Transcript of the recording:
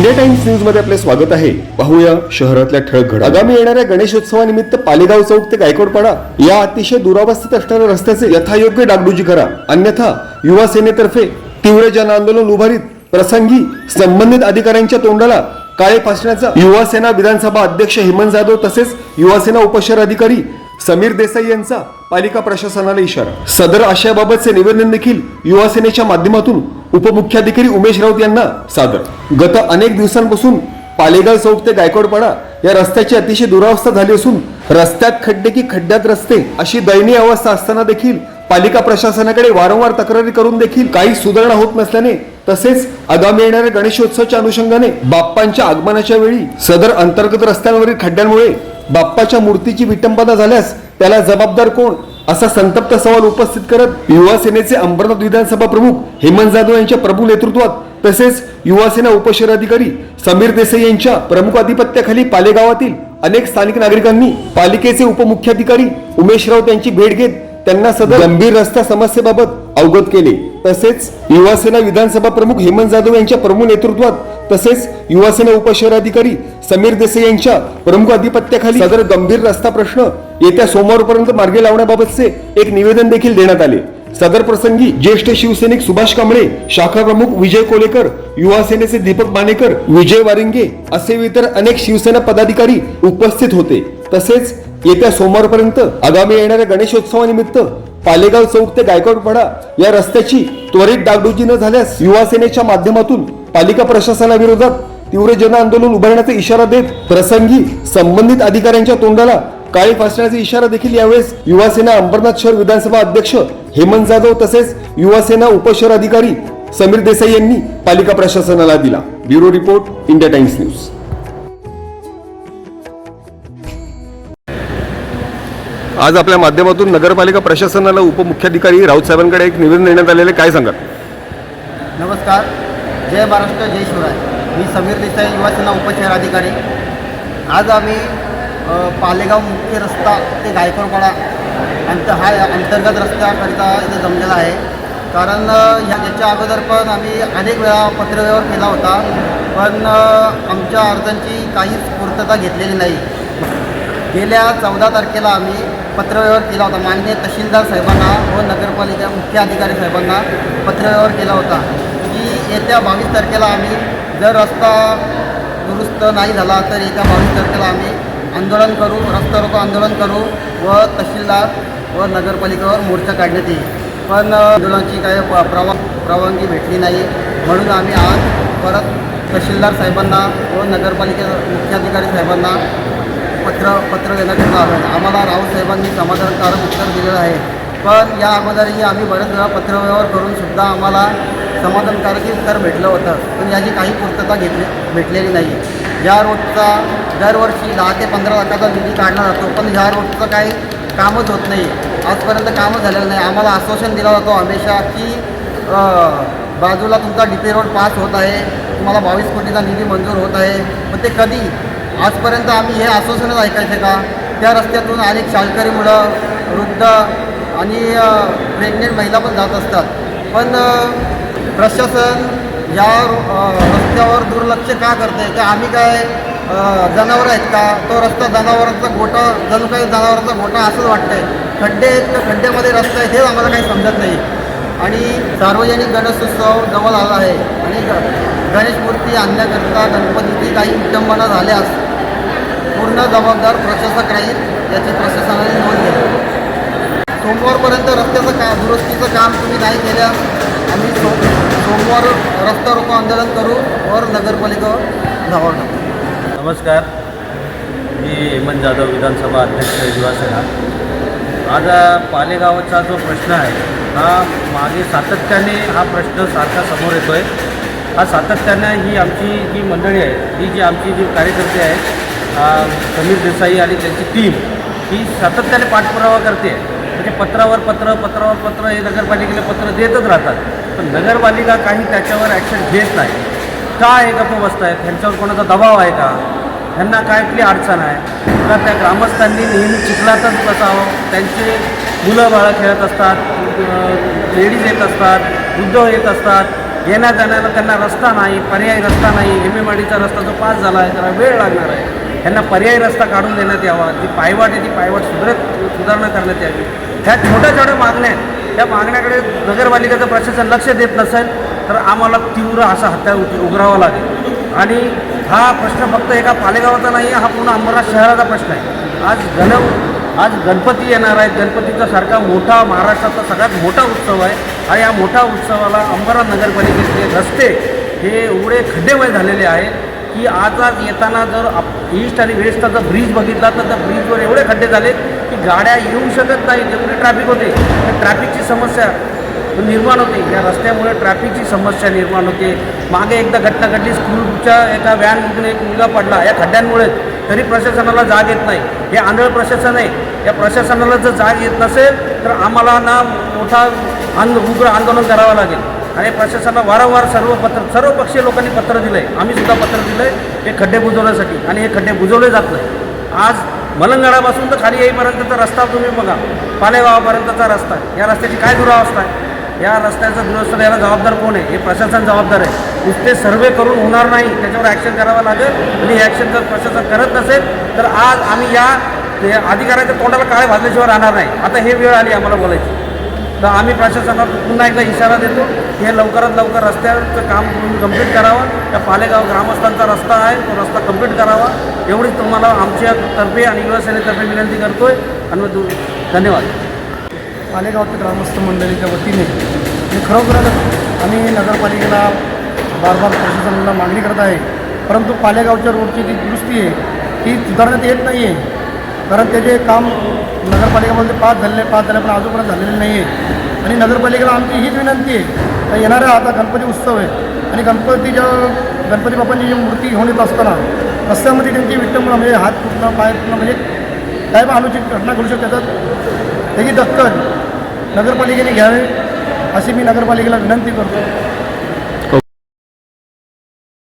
India times न्यूजमध्ये आपले स्वागत आहे. पाहूया शहरातल्या ठळक घड आगामी येणाऱ्या गणेशोत्सवानिमित्त पालेगाव चौक ते गायकवाडपाडा. या अतिशय दुरावस्थेत असणाऱ्या रस्त्याचे यथायोग्य डागडुजी करा. अन्यथा युवा सेनेतर्फे तीव्र जन आंदोलन उभारीत प्रसंगी संबंधित अधिकाऱ्यांच्या तोंडाला काळे फासण्याचा युवा सेना विधानसभा अध्यक्ष हेमंत जाधव तसेच युवा सेना उपशहर अधिकारी समीर देसाई यांचा पालिका प्रशासनाला इशारा. सदर आशयाबाबतचे निवेदन देखील युवा सेनेच्या माध्यमातून उपमुख्याधिकारी उमेश राऊत यांना सादर. गत अनेक दिवसांपासून पालेगाव चौक ते गायकवाडपाडा या रस्त्याची अतिशय दुरावस्था झाली असून रस्त्यात खड्डे की खड्ड्यात रस्ते अशी दयनीय अवस्था असताना देखील पालिका प्रशासनाकडे वारंवार तक्रारी करून देखील काही सुधारणा होत नसल्याने तसेच आगामी येणाऱ्या गणेशोत्सवाच्या अनुषंगाने बाप्पांच्या आगमनाच्या वेळी सदर अंतर्गत रस्त्यांवरील खड्ड्यांमुळे बाप्पाच्या मूर्तीची विटंबना झाल्यास त्याला जबाबदार कोण? असा संतप्त सवाल उपस्थित करत युवा सेनेचे अंबरनाथ विधानसभा प्रमुख हेमंत जाधव यांच्या प्रभू नेतृत्वात तसेच युवासेना उपशहराधिकारी समीर देसाई यांच्या प्रमुख अधिपत्याखाली पालेगावातील अनेक स्थानिक नागरिकांनी पालिकेचे उपमुख्याधिकारी उमेश राऊत यांची भेट घेत त्यांना सदर गंभीर रस्ता समस्येबाबत अवगत केले. तसेच युवासेना विधानसभा प्रमुख हेमंत जाधव यांच्या प्रमुख नेतृत्वात तसेच युवासेना उपशहराधिकारी समीर देसाई यांच्या प्रमुख अधिपत्याखाली सदर गंभीर रस्ता प्रश्न येत्या सोमवारपर्यंत मार्गी लावण्याबाबतचे एक निवेदन देखील देण्यात आले. सदर प्रसंगी ज्येष्ठ शिवसैनिक सुभाष कांबळे शाखा प्रमुख विजय कोलेकर युवा सेनेचे दीपक बाणेकर विजय वारिंगे असे इतर अनेक शिवसेना पदाधिकारी उपस्थित होते. तसेच येत्या सोमवारपर्यंत आगामी येणाऱ्या गणेशोत्सवानिमित्त पालेगाव चौक ते गायकवाडपाडा या रस्त्याची त्वरित डागडुजी न झाल्यास युवासेनेच्या माध्यमातून पालिका प्रशासनाविरोधात तीव्र जन आंदोलन उभारण्याचा इशारा देत प्रसंगी संबंधित अधिकाऱ्यांच्या तोंडाला काळी फासण्याचा इशारा देखील यावेळेस युवासेना अंबरनाथ शहर विधानसभा अध्यक्ष हेमंत जाधव तसेच युवासेना उपशहर अधिकारी समीर देसाई यांनी पालिका प्रशासनाला दिला. Bureau report India Times news. आज आपल्या माध्यमातून नगरपालिका प्रशासनाला उपमुख्याधिकारी राऊत साहेबांकडे एक निवेदन देण्यात आलेले काय सांगा नमस्कार. जय महाराष्ट्र जय शिवराय. मी समीर देसाई युवासेना उपशहर अधिकारी आज आम्ही पालेगाव मुख्य रस्ता ते गायकवाडपाडा अंत हा अंतर्गत रस्त्याकरिता इथे जमलेला आहे. कारण ह्या याच्या अगोदर पण आम्ही अनेक वेळा पत्रव्यवहार केला होता. पण आमच्या अर्जांची काहीच पूर्तता घेतलेली नाही. गेल्या चौदा तारखेला आम्ही पत्रव्यवहार केला होता. माननीय तहसीलदार साहेबांना व नगरपालिका मुख्य अधिकारी साहेबांना पत्रव्यवहार केला होता. की येत्या बावीस तारखेला आम्ही जर रस्ता दुरुस्त नाही झाला तर येत्या बावीस तारखेला आम्ही आंदोलन करू रस्ता रोको आंदोलन करू व तहसीलदार व नगरपालिकेवर मोर्चा काढण्यात येईल. पण आंदोलनाची काही प्रवा परवानगी भेटली नाही. म्हणून आम्ही आज परत तहसीलदार साहेबांना व नगरपालिके मुख्याधिकारी साहेबांना पत्र पत्र देण्यात येतं आहे. आम्हाला रावसाहेबांनी समाधानकारक उत्तर दिलेलं आहे. पण या अगोदरही आम्ही बरेच वेळा पत्रव्यवहार करून सुद्धा आम्हाला समाधानकारक उत्तर भेटलं होतं. पण याची काही पूर्तता घेतली भेटलेली नाही. या रोडचा दरवर्षी दहा ते पंधरा लाखाचा निधी काढला जातो. पण ह्या रोडचं काही कामच होत नाही. आजपर्यंत कामच झालेलं नाही. आम्हाला आश्वासन दिला जातो हमेशा की बाजूला तुमचा डी पी रोड पास होत आहे. तुम्हाला बावीस कोटीचा निधी मंजूर होत आहे. पण ते कधी आजपर्यंत आम्ही हे आश्वासनच ऐकायचे का? त्या रस्त्यातून अनेक शाळकरी मुलं वृद्ध आणि प्रेग्नेंट महिला पण जात असतात. पण प्रशासन या रस्त्यावर दुर्लक्ष का करते का आम्ही काय जनावर आहेत का? तो रस्ता जनावरांचा गोटा जणू काही जनावरांचा गोटा असंच वाटतंय. खड्डे आहेत तर खड्ड्यामध्ये रस्ता आहे हेच आम्हाला काही समजत नाही. आणि सार्वजनिक गणेशोत्सव जवळ आला आहे. आणि गणेश मूर्ती आणण्याकरिता गणपतीची काही विटंबना झाल्यास पूर्ण जबाबदार प्रशासक राहील याची प्रशासनाने नोंद घेतली सोमवारपर्यंत रस्त्याचं का दुरुस्तीचं काम तुम्ही नाही केल्यास आम्ही सो सोमवार रस्ता रोको आंदोलन करू वर नगरपालिका धावा टाकू नमस्कार. मी हेमंत जाधव विधानसभा अध्यक्ष युवासेना आज पालेगावचा जो प्रश्न आहे हा मागे सातत्याने हा प्रश्न सारखा समोर येतो आहे हा सातत्याने ही आमची जी मंडळी आहे ही जी आमची जी कार्यकर्ते आहेत समीर देसाई आणि त्यांची टीम ही सातत्याने पाठपुरावा करते. म्हणजे पत्रावर पत्र पत्रावर पत्र हे नगरपालिकेला पत्र देतच राहतात. पण नगरपालिका काही त्याच्यावर ॲक्शन घेत नाही. का हे का बसत आहेत ह्यांच्यावर कोणाचा दबाव आहे का? ह्यांना काय कुठली अडचण आहे? का त्या ग्रामस्थांनी नेहमी चिखलातच बसावं? त्यांचे मुलं बाळं खेळत असतात लेडीज येत असतात वृद्ध येत असतात. येण्या जाण्याला त्यांना रस्ता नाही पर्यायी रस्ता नाही. एम एम रस्ता जो पास झाला आहे त्याला वेळ लागणार आहे. ह्यांना पर्यायी रस्ता काढून देण्यात यावा. जी पायवाट आहे ती पायवाट सुधारत सुधारणा करण्यात यावी. ह्या छोट्या छोट्या मागण्या आहेत. त्या मागण्याकडे नगरपालिकेचं प्रशासन लक्ष देत नसेल तर आम्हाला तीव्र असा हत्या उत- उघडावा लागेल. आणि हा प्रश्न फक्त एका पालेगावाचा नाही आहे हा पूर्ण अंबरनाथ शहराचा प्रश्न आहे. आज गण आज गणपती येणार आहेत. गणपतीचा सारखा मोठा महाराष्ट्राचा सगळ्यात मोठा उत्सव आहे. आणि या मोठ्या उत्सवाला अंबरनाथ नगरपालिकेचे रस्ते हे एवढे खड्डेमय झालेले आहेत. की आज आज येताना जर आप ईस्ट आणि वेस्टचा जर ब्रिज बघितला तर त्या ब्रिजवर एवढे खड्डे झाले की गाड्या येऊ शकत नाही जेवढे ट्रॅफिक होते. तर ट्रॅफिकची समस्या निर्माण होते. या रस्त्यामुळे ट्रॅफिकची समस्या निर्माण होते. मागे एकदा घटना घडली स्कूलच्या एका व्हॅनमधून एक मुलगा पडला. या खड्ड्यांमुळे तरी प्रशासनाला जाग येत नाही. हे आंधळ प्रशासन आहे. या प्रशासनाला जर जाग येत नसेल तर आम्हाला ना मोठा आंद उग्र आंदोलन करावं लागेल. आणि प्रशासनाला वारंवार सर्व पत्र सर्व पक्षीय लोकांनी पत्र दिलं आहे आम्ही सुद्धा पत्र दिलं आहे हे खड्डे बुजवण्यासाठी. आणि हे खड्डे बुजवले जात नाही. आज मलंगडापासून तर खाली येईपर्यंतचा रस्ता तुम्ही बघा. पालेगावापर्यंतचा रस्ता आहे. या रस्त्याची काय दुरावस्था आहे? या रस्त्याचा दुरुस्त याला जबाबदार कोण आहे? हे प्रशासन जबाबदार आहे. नुसते सर्वे करून होणार नाही त्याच्यावर ॲक्शन करावं लागेल. आणि हे ॲक्शन जर प्रशासन करत नसेल तर आज आम्ही या अधिकाऱ्याच्या तोंडाला काळे भाजल्याशिवाय राहणार नाही. आता हे वेळ आली आम्हाला बोलायची. तर आम्ही प्रशासनात पुन्हा एकदा इशारा देतो हे लवकरात लवकर रस्त्याचं काम तुम्ही कंप्लीट करावं. त्या पालेगाव ग्रामस्थांचा रस्ता आहे तो रस्ता कंप्लीट करावा. एवढीच तुम्हाला आमच्या तर्फे आणि युवासेनेतर्फे विनंती करतो आहे आणि मग धन्यवाद. पालेगावच्या ग्रामस्थ मंडळीच्या वतीने मी खरोखरच आम्ही नगरपालिकेला बार बार प्रशासनाला मागणी करत आहे. परंतु पालेगावच्या रोडची जी दुरुस्ती आहे ती सुधारण्यात येत नाही आहे कारण त्याचे काम नगरपालिकेमध्ये पास झालेले पास झाले पण अजूनपर्यंत झालेले नाही आहे आणि नगरपालिकेला आमची हीच विनंती आहे येणारा आता गणपती उत्सव आहे आणि गणपतीच्या गणपती बाप्पांची जी मूर्ती घेऊन येत असताना रस्त्यामध्ये त्यांची विटंबना म्हणजे हात फुटणं पाय फुटणं म्हणजे काय पण अनुचित घटना घडू शकते त्याची दखल नगरपालिकेने घ्यावे अशी मी नगरपालिकेला विनंती करतो.